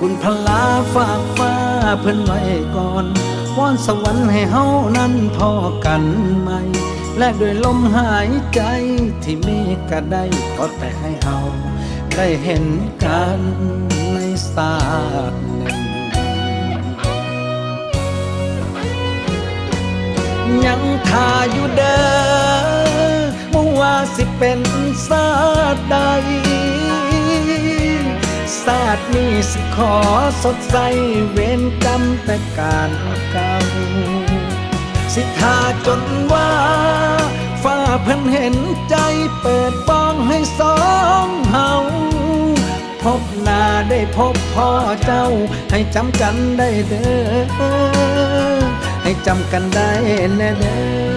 บุญพลาฝากฟ้าเพิ่นไว้ก่อนวอนสวรรค์ให้เฮานั้นพอกันไหม่ และด้วยลมหายใจที่มีก็ได้ก็แต่ให้เฮาได้เห็นกันในศาสตร์หนึ่งยังทาอยู่เด้อมุ่ว่าสิเป็นศาสตร์ใดาสตร์นี้สิขอสดใสเวนกรรมแต่การเก่าสิทาจนว่าฟ้าเพิ่นเห็นใจเปิดป้องให้สองเฮาพบหน้าได้พบพ่อเจ้า ให้จำกันได้เด้อให้จำกันได้แน่เด้อ